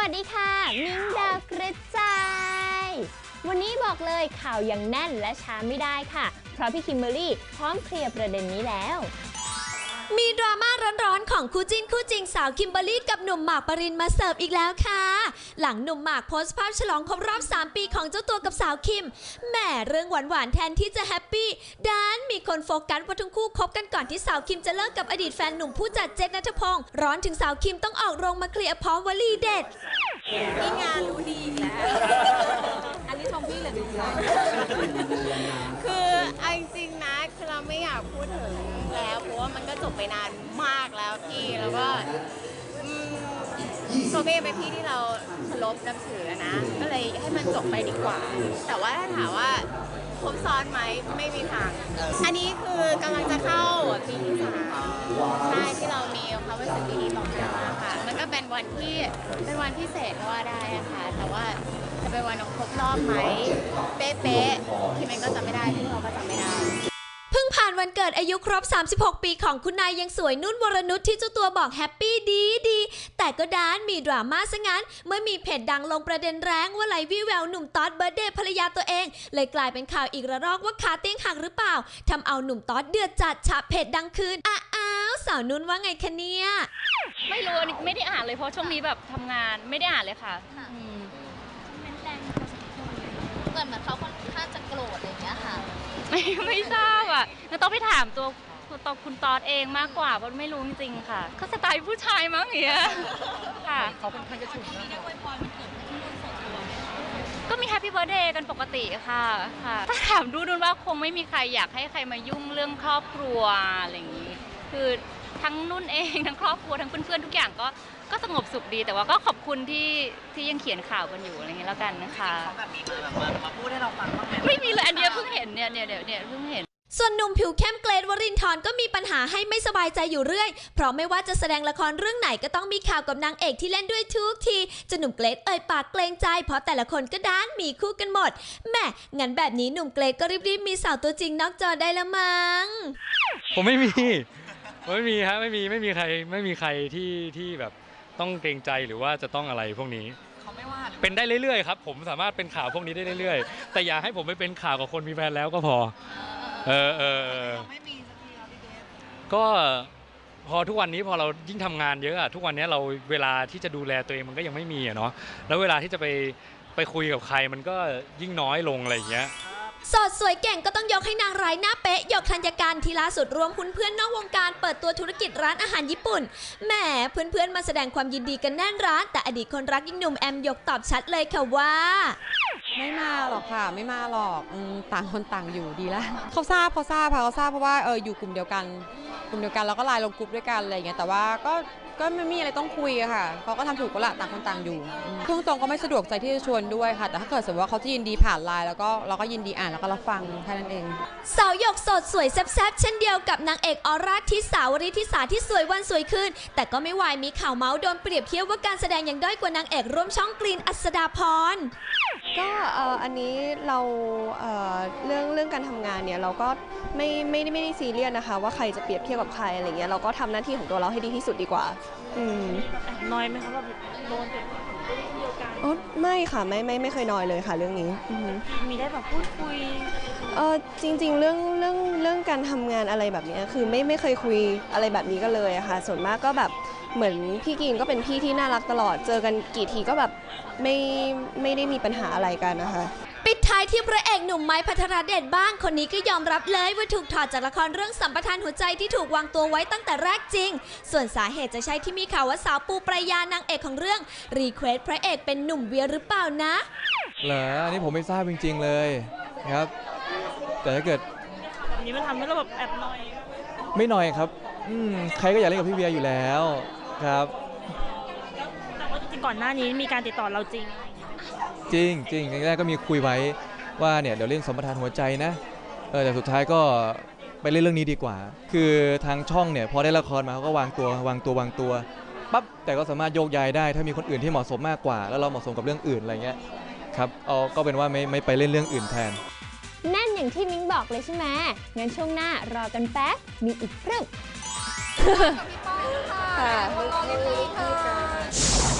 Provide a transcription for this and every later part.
วัสดีค่ะ มิ้งดาวกระจาย วันนี้บอกเลยข่าวยังแน่นและช้าไม่ได้ค่ะ เพราะพี่คิมเบอรรี่พร้อมเคลียร์ประเด็นนี้แล้ว มีดราม่าร้อนๆ ของคู่จิ้นคู่จริงสาวคิมเบอรรี่กับหนุ่มหมากปรินมาเสิร์ฟอีกแล้วค่ะ หลังหนุ่มหมากโพสต์ภาพฉลองครบรอบ 3 ปีของเจ้าตัวกับสาวคิมแหมเรื่องหวานๆแทนที่จะแฮปปี้ดันมีคนโฟกัสว่าทั้งคู่คบกันก่อนที่สาวคิมจะเลิกกับอดีตแฟนหนุ่มผู้จัดเจษนัทพงศ์ร้อนถึงสาวคิมต้องออกโรงมาเคลียร์พร้อมวลีเด็ดนี่งานรู้ดีอีกแล้วอันนี้ชมพี่หรือชมคือเอาจริงๆนะคือเราไม่อยากพูดถึงแล้วเพราะ ว่ามันก็จบไปนานมากแล้วพี่แล้วก็อืมโซเฟ่เป็นพี่ที่เราเคารพนับถือนะ ก็เลยให้มันจบไปดีกว่า แต่ว่าถ้าถามว่าครบซ้อนไหมไม่มีทาง อันนี้คือกำลังจะเข้าปีที่สามใช่ที่เรามีความรู้สึกดีๆต่อกันมาค่ะ มันก็เป็นวันที่เป็นวันพิเศษก็ว่าได้อะค่ะ แต่ว่าจะเป็นวันครบรอบไหมเป๊ะๆที่มันก็จำไม่ได้ที่เราก็จำไม่ได้ ผ่านวันเกิดอายุครบ 36 ปีของคุณนายยังสวยนุ่นวรนุชที่เจ้าตัวบอกแฮปปี้ดีดี แต่ก็ด้านมีดราม่าซะงั้น เมื่อมีเพจดังลงประเด็นแรงว่าไหลวิแววหนุ่มต๊อดเบิร์ดเดย์ภรรยาตัวเอง เลยกลายเป็นข่าวอีกระรอกว่าขาเตียงหักหรือเปล่าทำเอาหนุ่มต๊อดเดือดจัดฉะเพจดังคืนอ้าอ้าวสาวนุ่นว่าไงคะเนี่ยไม่รู้อันนี้ไม่ได้อ่านเลยเพราะช่วงนี้แบบทำงานไม่ได้อ่านเลยค่ะอืมเหมือนเหมือนเขาค่อนข้างจะโกรธอะไรอย่างเงี้ยค่ะ ไม่ไม่ทราบอะแล้วต้องไปถามตัวคุณตอคุณตอดเองมากกว่าเพราะไม่รู้จริงๆค่ะก็สไตล์ผู้ชายมั้งอย่างเงี้ยค่ะเขาเป็นคนจะฉุนก็มีแฮปปี้เบิร์ดเดย์กันปกติค่ะค่ะ ถ้าถามดูนุนว่าคงไม่มีใครอยากให้ใครมายุ่งเรื่องครอบครัวอะไรอย่างนี้ คือ ทั้งนุ่นเอง ทั้งครอบครัวทั้งเพื่อนๆทุกอย่างก็ก็สงบสุขดี แต่ว่าก็ขอบคุณที่ที่ยังเขียนข่าวกันอยู่อะไรอย่างนี้แล้วกันนะคะเขาแบบมีแบบมามาพูดให้เราฟังบ้างไหมไม่มีเลยอันเดียวเพิ่งเห็นเนี่ยเนี่ยเนี่ยเนี่ยเพิ่งเห็นส่วนหนุ่มผิวเข้มเกรดวรินทร์ก็มีปัญหาให้ไม่สบายใจอยู่เรื่อย เพราะไม่ว่าจะแสดงละครเรื่องไหนก็ต้องมีข่าวกับนางเอกที่เล่นด้วยทุกทีจนหนุ่มเกรดเอ่ยปากเกรงใจ เพราะแต่ละคนก็ด้านมีคู่กันหมด แหม่งั้นแบบนี้หนุ่มเกรดก็รีบๆมีสาวตัวจริงนอกจอได้ละมั้ง ผมไม่มีผม ไม่มีฮะไม่มีไม่มีใครไม่มีใครที่ที่แบบต้องเกรงใจหรือว่าจะต้องอะไรพวกนี้ เขาไม่ว่าหรือเป็นได้เรื่อยๆครับผมสามารถเป็นข่าวพวกนี้ได้เรื่อยๆ แต่อย่าให้ผมไปเป็นข่าวกับคนมีแฟนแล้วก็พอ เออเออเออเราไม่มีสักทีเราพี่เกดก็พอทุกวันนี้พอเรายิ่งทำงานเยอะอะทุกวันนี้เราเวลาที่จะดูแลตัวเองมันก็ยังไม่มีอะเนาะแล้วเวลาที่จะไปไปคุยกับใครมันก็ยิ่งน้อยลงอะไรอย่างเงี้ยโสดสวยเก่งก็ต้องยกให้นางร้ายหน้าเป๊ะหยกธัญการทีล่าสุดรวมหุ้นเพื่อนนอกวงการเปิดตัวธุรกิจร้านอาหารญี่ปุ่นแหมเพื่อนๆมาแสดงความยินดีกันแน่นร้าน แต่อดีตคนรักยิ่งหนุ่มแอมหยกตอบชัดเลยค่ะว่า ไม่มาหรอกค่ะ ไม่มาหรอกอมต่างคนต่างอยู่ดีล้วเขาทราบเขาทราบค่ะเขาทราบเพราะว่าเอออยู่กลุ่มเดียวกัน กลุ่มเดียวกันแล้วก็ไลน์ลงกลุ่มด้วยกันอะไรอย่างเงี้ยแต่ว่าก็ ก็ไม่มีอะไรต้องคุยอะค่ะเขาก็ทำถูกก็ละต่างคนต่างอยู่อืมพูดตรงก็ไม่สะดวกใจที่จะชวนด้วยค่ะ แต่ถ้าเกิดสมมติว่าเขาจะยินดีผ่านไลน์แล้วก็เราก็ยินดีอ่านแล้วก็รับฟังแค่นั้นเอง สาวหยกโสดสวยแซ่บๆเช่นเดียวกับนางเอกออร่าทิสาวริทิสาที่สวยวันสวยคืนแต่ก็ไม่วายมีข่าวเมาส์โดนเปรียบเทียบว่าการแสดงยังด้อยกว่านางเอกร่วมช่องกรีนอัศดาพร ก็เอ่ออันนี้เราเอ่อเรื่องเรื่องการทำงานเนี่ยเราก็ไม่ไม่ได้ไม่ได้ซีเรียสนะคะ ว่าใครจะเปรียบเทียบกับใครอะไรเงี้ยเราก็ทำหน้าที่ของตัวเราให้ดีที่สุดดีกว่า อืมน้อยไหมคะแบบโดนเป็นอ๋อไม่ค่ะไม่ไม่ไม่เคยน้อยเลยค่ะ เรื่องนี้อือฮึ มีได้แบบพูดคุยเออจริงๆ เรื่องเรื่องเรื่องการทำงานอะไรแบบเนี้ยคือไม่ไม่เคยคุยอะไรแบบนี้กันเลยอะค่ะ ส่วนมากก็แบบ เหมือนพี่กีนก็เป็นพี่ที่น่ารักตลอด เจอกันกี่ทีก็แบบไม่ไม่ได้มีปัญหาอะไรกันนะคะปิดท้ายที่พระเอกหนุ่มไม้พัทรเดชบ้าง คนนี้ก็ยอมรับเลยว่าถูกถอดจากละครเรื่องสัมปทานหัวใจที่ถูกวางตัวไว้ตั้งแต่แรกจริง ส่วนสาเหตุจะใช่ที่มีข่าวว่าสาวปูปรายานางเอกของเรื่อง รีเควสพระเอกเป็นหนุ่มเวียหรือเปล่านะ เหรอ อันนี้ผมไม่ทราบจริง ๆเลยครับ แต่ถ้าเกิดแบบนี้มันทำให้เราแบบแอบน้อย ไม่หน่อยครับ อืม ใครก็อยากเล่นกับพี่เวียอยู่แล้ว ครับ แต่ว่าจริงๆก่อนหน้านี้มีการติดต่อเราจริง จริงจริงแรกๆก็มีคุยไว้ว่าเนี่ยเดี๋ยวเล่นสมปทานหัวใจนะเออแต่สุดท้ายก็ไปเล่นเรื่องนี้ดีกว่า คือทางช่องเนี่ยพอได้ละครมาเขาก็วางตัววางตัววางตัวปั๊บแต่ก็สามารถโยกย้ายได้ ถ้ามีคนอื่นที่เหมาะสมมากกว่า แล้วเราเหมาะสมกับเรื่องอื่นอะไรเงี้ยครับเอาก็เป็นว่าไม่ไม่ไปเล่นเรื่องอื่นแทนแน่นอย่างที่มิ้งบอกเลยใช่ไหมงั้นช่วงหน้ารอกันแป๊บมีอีกเรื่อง ค่ะ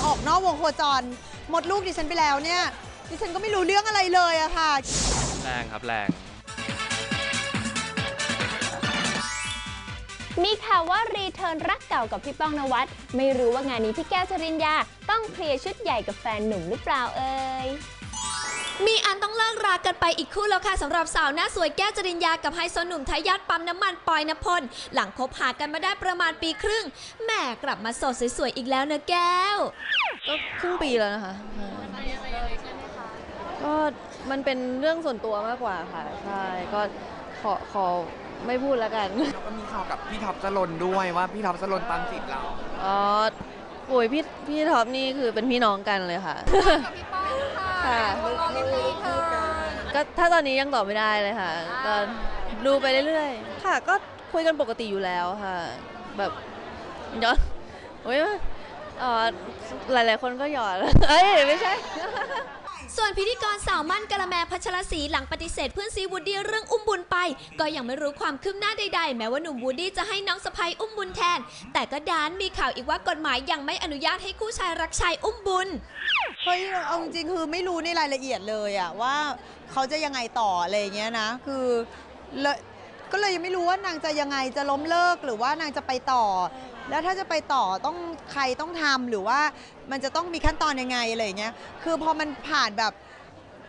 โอ้อกนอกวงโคจร หมดลูกดิฉันไปแล้วเนี่ย ดิฉันก็ไม่รู้เรื่องอะไรเลยอะค่ะ แรงครับแรง มีข่าวว่ารีเทิร์นรักเก่ากับพี่ป้องนวัด ไม่รู้ว่างานนี้พี่แก้วจริญญา ต้องเคลียร์ชุดใหญ่กับแฟนหนุ่มหรือเปล่าเอ่ย มีอันต้องเลิกรากันไปอีกคู่แล้วค่ะสำหรับสาวหน้าสวยแก้วจริญญากับไฮโซหนุ่มทายาทปั๊มน้ำมันปอยนพลหลังคบหากันมาได้ประมาณปีครึ่งแหม่กลับมาโสดสวยๆอีกแล้วนะแก้ว ก็ครึ่งปีแล้วนะคะก็มันเป็นเรื่องส่วนตัวมากกว่าค่ะใช่ก็ขอขอไม่พูดแล้วกันแล้วก็มีข่าวกับพี่ท็อปจรนด้วยว่าพี่ท็อปจรนตามจีบเราอ๋อโอ้ยพี่พี่ท็อปนี่คือเป็นพี่น้องกันเลยค่ะ ค่ะ ก็ถ้าตอนนี้ยังตอบไม่ได้เลยค่ะก็ดูไปเรื่อยๆ ค่ะ ก็คุยกันปกติอยู่แล้วค่ะ แบบย้อนโอ้ยเอ่อหลายๆคนก็หยอดเอ้ยไม่ใช่ ส่วนพิธีกรสาวมั่นกะละแมพัชรศรีหลังปฏิเสธเพื่อนซีวูดดี้เรื่องอุ้มบุญไป ก็ยังไม่รู้ความคืบหน้าใดๆ แม้ว่าหนุ่มวูดดี้จะให้น้องสะพ้ยอุ้มบุญแทน แต่ก็ดานมีข่าวอีกว่ากฎหมายยังไม่อนุญาตให้คู่ชายรักชายอุ้มบุญ เฮ้ยเอาจริงๆคือไม่รู้ในรายละเอียดเลยอะว่าเขาจะยังไงต่ออะไรอย่างเงี้ยนะ คือเลก็เลยยังไม่รู้ว่านางจะยังไงจะล้มเลิกหรือว่านางจะไปต่อ แล้วถ้าจะไปต่อต้องใครต้องทำหรือว่ามันจะต้องมีขั้นตอนยังไงอะไรอย่างเงี้ยคือพอมันผ่านแบบ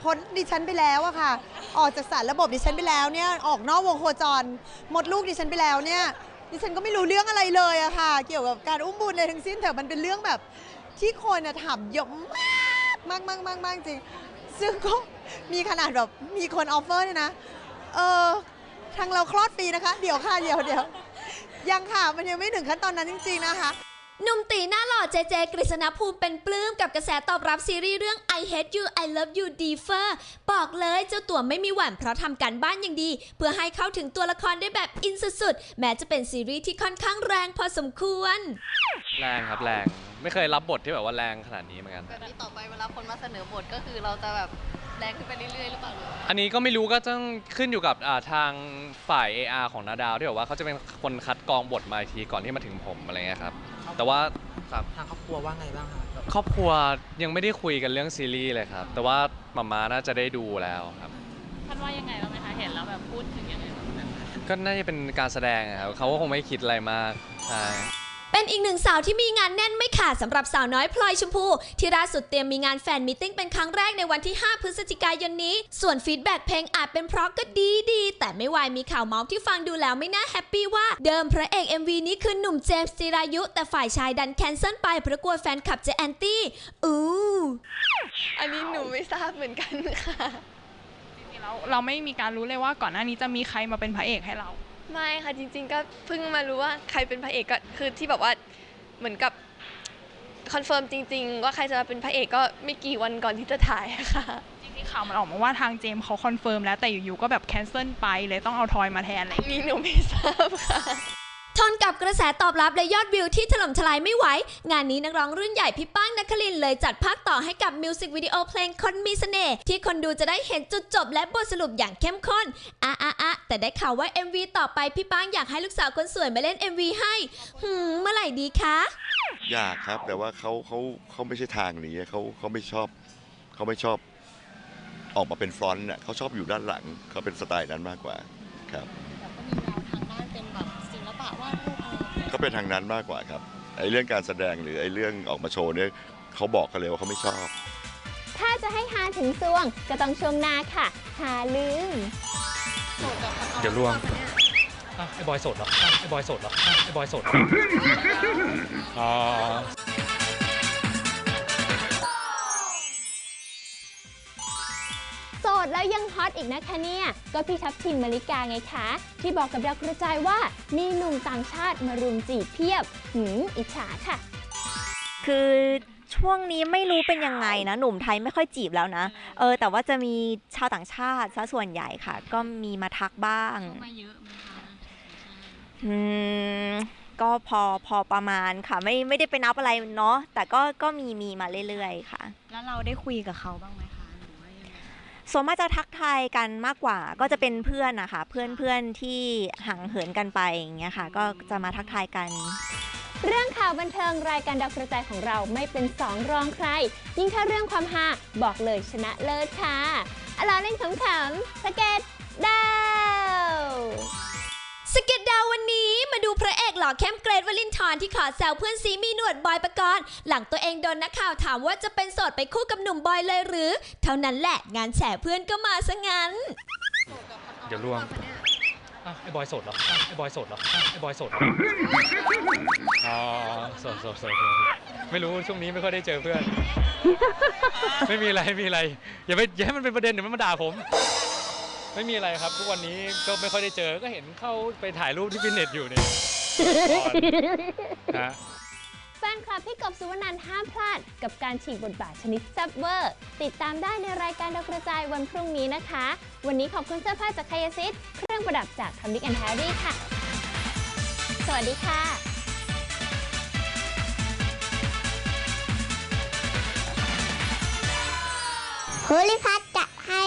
พ้นดิฉันไปแล้วอะค่ะ ออกจากสารระบบดิฉันไปแล้วเนี่ยออกนอกวงโคจรหมดลูกดิฉันไปแล้วเนี่ยดิฉันก็ไม่รู้เรื่องอะไรเลยอะค่ะ เกี่ยวกับการอุ้มบุญเลยทั้งสิ้นแต่มันเป็นเรื่องแบบที่คนอะถามเยอะมากมากมากมากมากจริง ซึ่งก็มีขนาดแบบมีคนออฟเฟอร์เนี่ยนะ เออทางเราคลอดฟรีนะคะ เดี๋ยวค่ะ เดี๋ยวเดี๋ยว ยังค่ะ มันยังไม่ถึงขั้นตอนนั้นจริง ๆ นะคะ หนุ่มตีหน้าหล่อเจเจกฤษณภูมิเป็นปลื้มกับกระแสตอบรับซีรีส์เรื่อง I Hate You I Love You Deeper บอกเลยเจ้าตัวไม่มีหวั่นเพราะทำการบ้านอย่างดี เพื่อให้เข้าถึงตัวละครได้แบบอินสุดๆ แม้จะเป็นซีรีส์ที่ค่อนข้างแรงพอสมควร แรงครับแรง ไม่เคยรับบทที่แบบว่าแรงขนาดนี้เหมือนกัน แบบนี้ต่อไปเวลาคนมาเสนอบทก็คือเราจะแบบ แรงขึ้นไปเรื่อยๆหรือเปล่าอันนี้ก็ไม่รู้ก็ต้องขึ้นอยู่กับอ่าทางฝ่าย AR ของนาดาวที่แบบว่าเขาจะเป็นคนคัดกรองบทมาอีกทีก่อนที่มาถึงผมอะไรเงี้ยครับ แต่ว่าครับทางครอบครัวว่าไงบ้างคะครอบครัวยังไม่ได้คุยกันเรื่องซีรีส์เลยครับ แต่ว่ามาม่าน่าจะได้ดูแล้วครับ ท่านว่ายังไงบ้างไหมคะ เห็นแล้วแบบพูดถึงยังไงบ้าง ก็น่าจะเป็นการแสดงอะครับเขาก็คงไม่คิดอะไรมากใช่ เป็นอีกหนึ่งสาวที่มีงานแน่นไม่ขาดสำหรับสาวน้อยพลอยชมพู ที่ล่าสุดเตรียมมีงานแฟนมิทติ้งเป็นครั้งแรกในวันที่ 5 พฤศจิกายนนี้ ส่วนฟีดแบ็กเพลงอาจเป็นเพราะก็ดีดีแต่ไม่วายมีข่าวเมาส์ที่ฟังดูแล้วไม่น่าแฮปปี้ว่าเดิมพระเอก MV นี้คือหนุ่มเจมส์จิรายุ แต่ฝ่ายชายดันแคนเซิลไปเพราะกลัวแฟนคลับจะแอนตี้อู้อันนี้หนูไม่ทราบเหมือนกันค่ะเราเราไม่มีการรู้เลยว่าก่อนหน้านี้จะมีใครมาเป็นพระเอกให้เรา ไม่ค่ะจริง ๆ ก็เพิ่งมารู้ว่าใครเป็นพระเอกก็คือที่แบบว่าเหมือนกับคอนเฟิร์มจริง ๆ ว่าใครจะมาเป็นพระเอกก็ไม่กี่วันก่อนที่จะถ่ายอะค่ะจริงๆข่าวมันออกมาว่าทางเจมส์เขาคอนเฟิร์มแล้วแต่อยู่ๆก็แบบแคนเซิลไปเลยต้องเอาทอยมาแทนอะไรอย่างนี่เงี้ยหนูไม่ทราบค่ะท นกับกระแสตอบรับและยอดวิวที่ถล่มทลายไม่ไหว งานนี้นักร้องรุ่นใหญ่พี่ป้างนัคลินเลยจัดภาคต่อให้กับมิวสิกวิดีโอเพลงคนมีเสน่ห์ที่คนดูจะได้เห็นจุดจบและบทสรุปอย่างเข้มข้นอะอะอะแต่ได้ข่าวว่า MV ต่อไปพี่ป้างอยากให้ลูกสาวคนสวยมาเล่น MV ให้หืมเมื่อไหร่ดีคะยากครับแต่ว่าเขาเขาเขาไม่ใช่ทางนี้เขาเขาไม่ชอบเขาไม่ชอบ ออกมาเป็นฟรอนต์น่ะเขาชอบอยู่ด้านหลังเขาเป็นสไตล์นั้นมากกว่าครับ ไรอย่างเงี้ยเขาเป็นทางนั้นมากกว่าครับไอ้เรื่องการแสดงหรือไอ้เรื่องออกมาโชว์เนี่ยเขาบอกกันเลยว่าเขาไม่ชอบ ถ้าจะให้หาถึงซวงก็ต้องช่วงหน้าค่ะหาลืมเดี๋ยวรวมอะไอ้บอยโสดเหรออะไอ้บอยโสดเหรออะไอ้บอยโสดเหรออ๋ แล้วยังฮอตอีกนะคะเนี่ย ก็พี่ทับทิมมาริกาไงคะ ที่บอกกับเรากระจายว่ามีหนุ่มต่างชาติมารุมจีบเพียบหืมอิจฉาค่ะ คือช่วงนี้ไม่รู้เป็นยังไงนะ หนุ่มไทยไม่ค่อยจีบแล้วนะ เออ แต่ว่าจะมีชาวต่างชาติซะส่วนใหญ่ค่ะ ก็มีมาทักบ้างมาเยอะไหมคะอืมก็พอพอประมาณค่ะ ไม่ไม่ได้ไปนับอะไรเนาะแต่ก็ก็มีมีมาเรื่อยๆค่ะ แล้วเราได้คุยกับเขาบ้างไหมคะ ส่วนมากจะทักทายกันมากกว่าก็จะเป็นเพื่อนนะคะเพื่อนเพื่อนที่ห่างเหินกันไปอย่างเงี้ยค่ะ ก็จะมาทักทายกัน เรื่องข่าวบันเทิงรายการดาวกระจายของเราไม่เป็นสองรองใคร ยิ่งถ้าเรื่องความฮาบอกเลยชนะเลิศค่ะอลาเล่นขำๆสเก็ตดาว สเก็ตดาววันนี้มาดูพระเอกหล่อเข้มเกรทวลินทร์ที่ขอแซวเพื่อนซีมีหนวดบอยปกรณ์หลังตัวเองโดนนักข่าวถามว่าจะเป็นโสดไปคู่กับหนุ่มบอยเลยหรือ เท่านั้นแหละงานแฉเพื่อนก็มาซะงั้น เดี๋ยวล่วงอ้าวไอ้บอยโสดเหรออ้าวไอ้บอยโสดเหรออ้าวไอ้บอยโสดเหรออ๋อโสดโสดโสดโสดไม่รู้ช่วงนี้ไม่ค่อยได้เจอเพื่อน ไม่มีอะไรไม่มีอะไร อย่าไปอย่าให้มันเป็นประเด็นเดี๋ยวมันมาด่าผม ไม่มีอะไรครับทุกวันนี้ก็ไม่ค่อยได้เจอก็เห็นเข้าไปถ่ายรูปที่ฟิตเนสอยู่เนี่ยฮะแฟนคลับพี่กบสุวรรณันท์ห้ามพลาด กับการฉีกบทบาทชนิดแซับเวอร์ ติดตามได้ในรายการดาวกระจายวันพรุ่งนี้นะคะ วันนี้ขอบคุณเสื้อผ้าจากคายาซิสเครื่องประดับจากทอมดิกแอนด์แฮร์รี่ค่ะ สวัสดีค่ะโพลิพัทจะให้